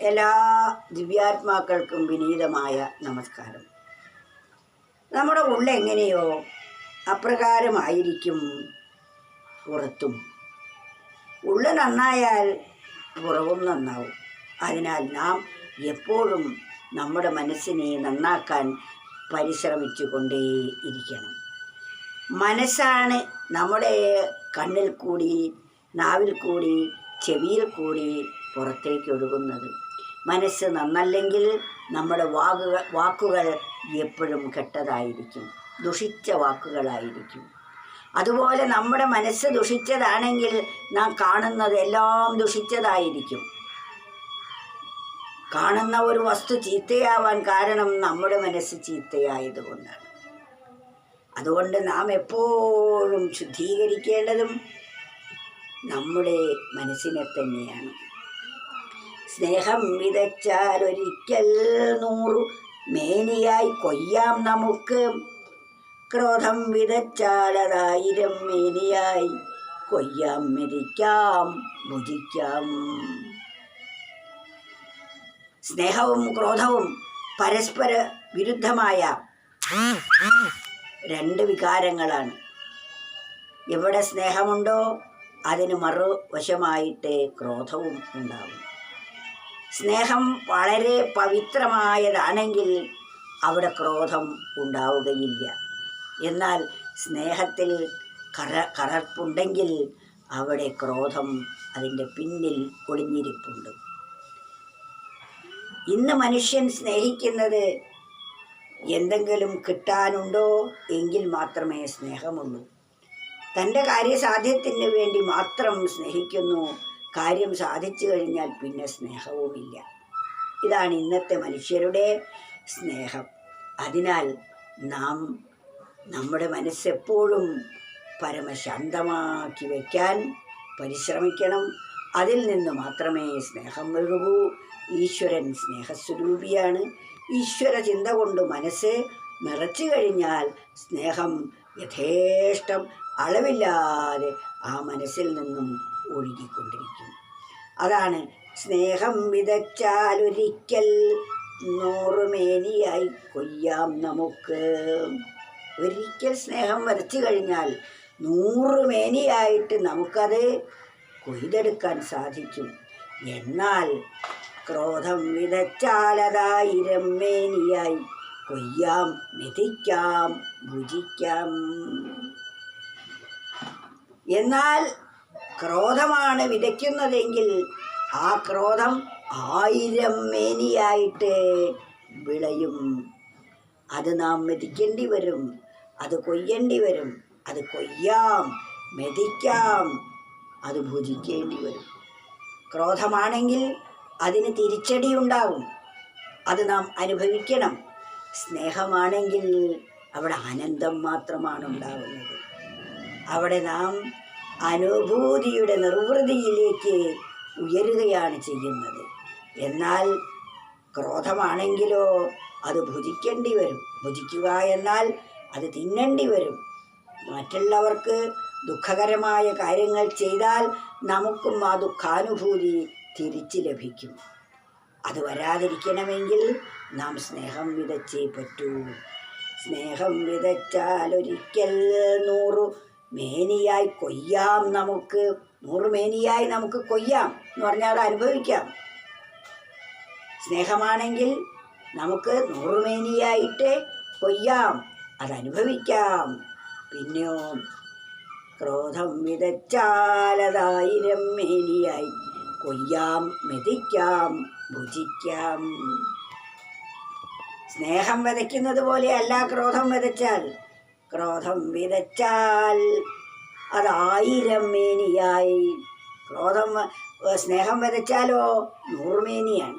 എല്ലാ ദിവ്യാത്മാക്കൾക്കും വിനീതമായ നമസ്കാരം. നമ്മുടെ ഉള്ളെങ്ങനെയോ അപ്രകാരമായിരിക്കും പുറത്തും. ഉള്ള നന്നായാൽ പുറവും നന്നാവും. അതിനാൽ നാം എപ്പോഴും നമ്മുടെ മനസ്സിനെ നന്നാക്കാൻ പരിശ്രമിച്ചു കൊണ്ടേയിരിക്കണം മനസ്സാണ് നമ്മുടെ കണ്ണിൽ കൂടി നാവിൽ കൂടി ചെവിയിൽ കൂടി പുറത്തേക്ക് ഒഴുകുന്നത്. മനസ്സ് നന്നല്ലെങ്കിൽ നമ്മുടെ വാക്കുകൾ വാക്കുകൾ എപ്പോഴും കെട്ടതായിരിക്കും. ദുഷിച്ച വാക്കുകളായിരിക്കും. അതുപോലെ നമ്മുടെ മനസ്സ് ദുഷിച്ചതാണെങ്കിൽ നാം കാണുന്നത് എല്ലാം ദുഷിച്ചതായിരിക്കും. കാണുന്ന ഒരു വസ്തു ചീത്തയാവാൻ കാരണം നമ്മുടെ മനസ്സ് ചീത്തയായതുകൊണ്ടാണ്. അതുകൊണ്ട് നാം എപ്പോഴും ശുദ്ധീകരിക്കേണ്ടതും നമ്മുടെ മനസ്സിനെ തന്നെയാണ്. സ്നേഹം വിതച്ചാൽ ഒരിക്കൽ നൂറു മേനിയായി കൊയ്യാം നമുക്ക്. ക്രോധം വിതച്ചാൽ അതായിരം മേനിയായി കൊയ്യാം മെതിക്കാം ഭുജിക്കാം. സ്നേഹവും ക്രോധവും പരസ്പര വിരുദ്ധമായ രണ്ട് വികാരങ്ങളാണ്. എവിടെ സ്നേഹമുണ്ടോ അതിന് മറുവശമായിട്ട് ക്രോധവും ഉണ്ടാവും. സ്നേഹം വളരെ പവിത്രമായതാണെങ്കിൽ അവിടെ ക്രോധം ഉണ്ടാവുകയില്ല. എന്നാൽ സ്നേഹത്തിൽ കറ കറപ്പുണ്ടെങ്കിൽ അവിടെ ക്രോധം അതിന്റെ പിന്നിൽ ഒളിഞ്ഞിരിപ്പുണ്ട്. ഇന്ന് മനുഷ്യൻ സ്നേഹിക്കുന്നത് എന്തെങ്കിലും കിട്ടാനുണ്ടോ എങ്കിൽ മാത്രമേ സ്നേഹമുള്ളൂ. തന്റെ കാര്യസാധ്യത്തിന് വേണ്ടി മാത്രം സ്നേഹിക്കുന്നു കാര്യം സാധിച്ചു കഴിഞ്ഞാൽ പിന്നെ സ്നേഹവുമില്ല. ഇതാണ് ഇന്നത്തെ മനുഷ്യരുടെ സ്നേഹം. അതിനാൽ നാം നമ്മുടെ മനസ്സെപ്പോഴും പരമശാന്തമാക്കി വയ്ക്കാൻ പരിശ്രമിക്കണം. അതിൽ നിന്ന് മാത്രമേ സ്നേഹം ഒഴുകൂ ഈശ്വരൻ സ്നേഹസ്വരൂപിയാണ്. ഈശ്വര ചിന്ത കൊണ്ട് മനസ്സ് നിറച്ചു കഴിഞ്ഞാൽ സ്നേഹം യഥേഷ്ടം അളവില്ലാതെ ആ മനസ്സിൽ നിന്നും ഒഴുകിക്കൊണ്ടിരിക്കും അതാണ് സ്നേഹം വിതച്ചാൽ ഒരിക്കൽ നൂറുമേനിയായി കൊയ്യാം നമുക്ക്. ഒരിക്കൽ സ്നേഹം വരച്ചു കഴിഞ്ഞാൽ നൂറുമേനിയായിട്ട് നമുക്കത് കൊയ്തെടുക്കാൻ സാധിക്കും. എന്നാൽ ക്രോധം വിതച്ചാലതായിരം മേനിയായി കൊയ്യാം മെതിക്കാം ഭുജിക്കാം. എന്നാൽ ക്രോധമാണ് വിതയ്ക്കുന്നതെങ്കിൽ ആ ക്രോധം ആയിരം മേനിയായിട്ട് വിളയും. അത് നാം മെതിക്കേണ്ടി വരും അത് കൊയ്യേണ്ടി വരും അത് കൊയ്യാം മെതിക്കാം അത് ഭുജിക്കേണ്ടി വരും. ക്രോധമാണെങ്കിൽ അതിന് തിരിച്ചടി ഉണ്ടാവും അത് നാം അനുഭവിക്കണം. സ്നേഹമാണെങ്കിൽ അവിടെ ആനന്ദം മാത്രമാണ് ഉണ്ടാകുന്നത് അവിടെ നാം അനുഭൂതിയുടെ നിർവൃതിയിലേക്ക് ഉയരുകയാണ് ചെയ്യുന്നത്. എന്നാൽ ക്രോധമാണെങ്കിലോ അത് ഭുജിക്കേണ്ടി വരും. ഭുജിക്കുക എന്നാൽ അത് തിന്നേണ്ടി വരും. മറ്റുള്ളവർക്ക് ദുഃഖകരമായ കാര്യങ്ങൾ ചെയ്താൽ നമുക്കും ആ ദുഃഖാനുഭൂതി തിരിച്ചു ലഭിക്കും. അത് വരാതിരിക്കണമെങ്കിൽ നാം സ്നേഹം വിതച്ചേ പറ്റൂ. സ്നേഹം വിതച്ചാൽ ഒരിക്കൽ നൂറു മേനിയായി കൊയ്യാം നമുക്ക്. നൂറ് മേനിയായി നമുക്ക് കൊയ്യാം എന്ന് പറഞ്ഞാൽ അനുഭവിക്കാം. സ്നേഹമാണെങ്കിൽ നമുക്ക് നൂറുമേനിയായിട്ട് കൊയ്യാം. അത് അനുഭവിക്കാം. പിന്നെയോ ക്രോധം വിതച്ചാലതായിരം മേനിയായി കൊയ്യാം മെതിക്കാം ഭുജിക്കാം. സ്നേഹം വിതയ്ക്കുന്നത് പോലെയല്ല ക്രോധം വിതച്ചാൽ. ക്രോധം വിതച്ചാൽ അത് ആയിരം മേനിയായി. ക്രോധം സ്നേഹം വിതച്ചാലോ? നൂറുമേനിയാണ്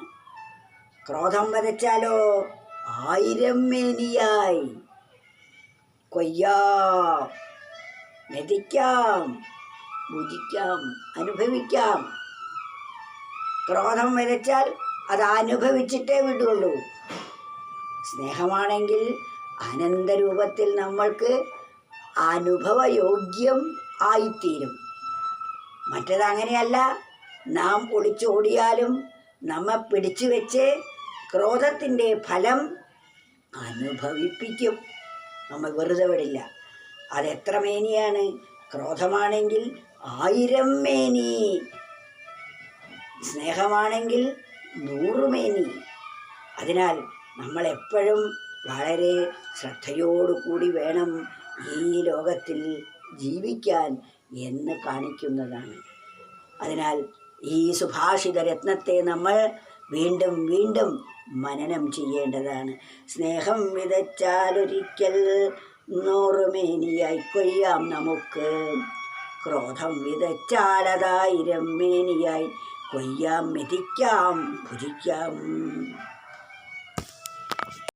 ക്രോധം വിതച്ചാലോ? ആയിരം മേനിയായി. കൊയ്യാം മെതിക്കാം ഭുജിക്കാം അനുഭവിക്കാം. ക്രോധം വിതച്ചാൽ അത് അനുഭവിച്ചിട്ടേ വിടുള്ളൂ. സ്നേഹമാണെങ്കിൽ അനന്തരൂപത്തിൽ നമ്മൾക്ക് അനുഭവയോഗ്യം ആയിത്തീരും. മറ്റതങ്ങനെയല്ല നാം ഒളിച്ചോടിയാലും നമ്മെ പിടിച്ചു വെച്ച് ക്രോധത്തിന്റെ ഫലം അനുഭവിപ്പിക്കും. നമ്മൾ വെറുതെ വിടില്ല. അതെത്ര മേനിയാണ്? ക്രോധമാണെങ്കിൽ ആയിരം മേനി. സ്നേഹമാണെങ്കിൽ നൂറുമേനി അതിനാൽ നമ്മൾ എപ്പോഴും വളരെ ശ്രദ്ധയോടുകൂടി വേണം ഈ ലോകത്തിൽ ജീവിക്കാൻ എന്ന് കാണിക്കുന്നതാണ്. അതിനാൽ ഈ സുഭാഷിത രത്നത്തെ നമ്മൾ വീണ്ടും വീണ്ടും മനനം ചെയ്യേണ്ടതാണ്. സ്നേഹം വിതച്ചാലൊരിക്കൽ നൂറുമേനിയായി കൊയ്യാം നമുക്ക്. ക്രോധം വിതച്ചാലതായിരം മേനിയായി കൊയ്യാം മെതിക്കാം ഭുജിക്കാം.